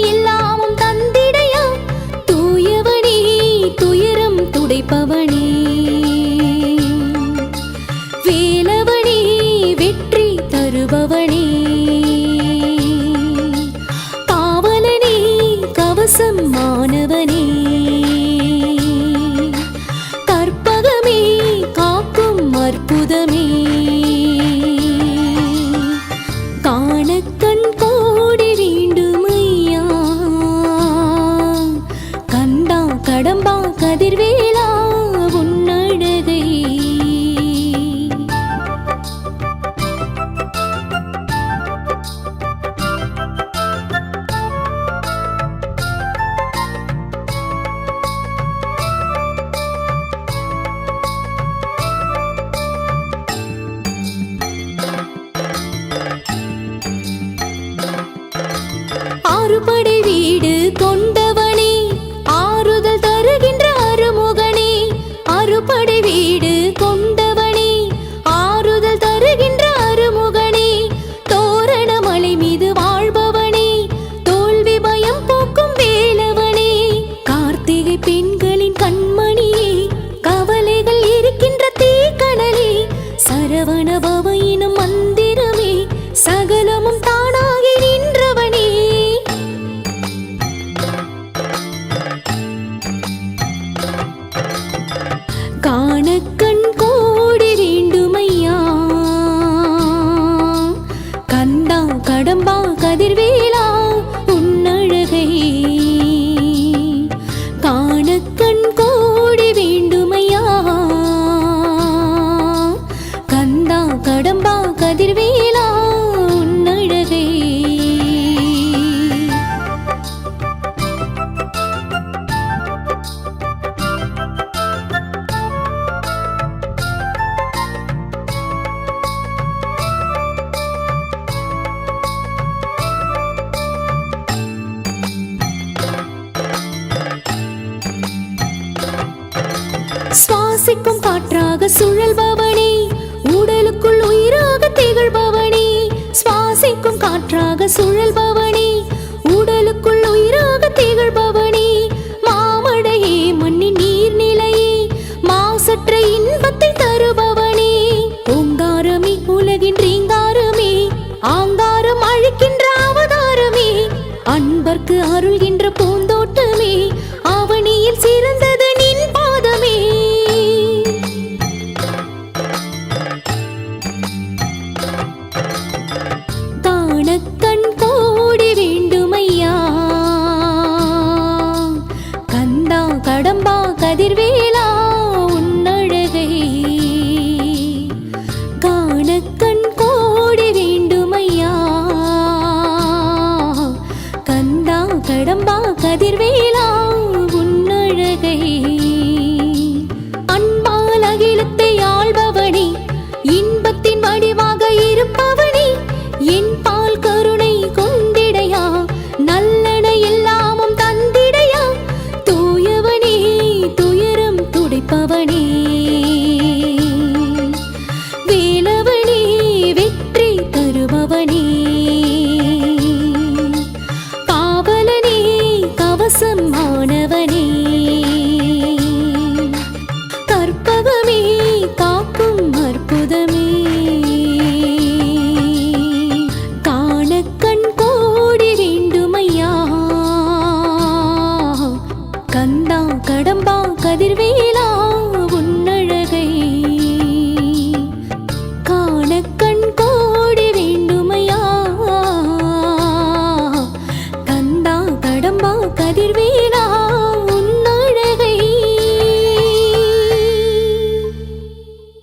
எல்லாமும் தந்திடையா? தூயவனே துயரம் துடைப்பவனே. வேலவனே வெற்றி தருபவனே. காவலனே கவசம் மாணவ கதிர்வேலா உன்னடகை ஆறுபடை திகழ்பவனே உடலுக்குள் உயிராக திகழ்பவனே. சுவாசிக்கும் காற்றாக சுழல்பவனே. உடலுக்குள் உயிராக திகழ்பவனே. மாமடையே மண்ணின் நீர்நிலையே. மாசற்ற இன்பத்தை தருபவனே. உங்காரமே உலகின் ரீங்காரமே. ஆங்காரம் அழிக்கின்ற அவதாரமே. அன்பர்க்கு அருள்கின்ற பூந்த கடம்பா கதிர்வே கடம்பா கதிர்வேல்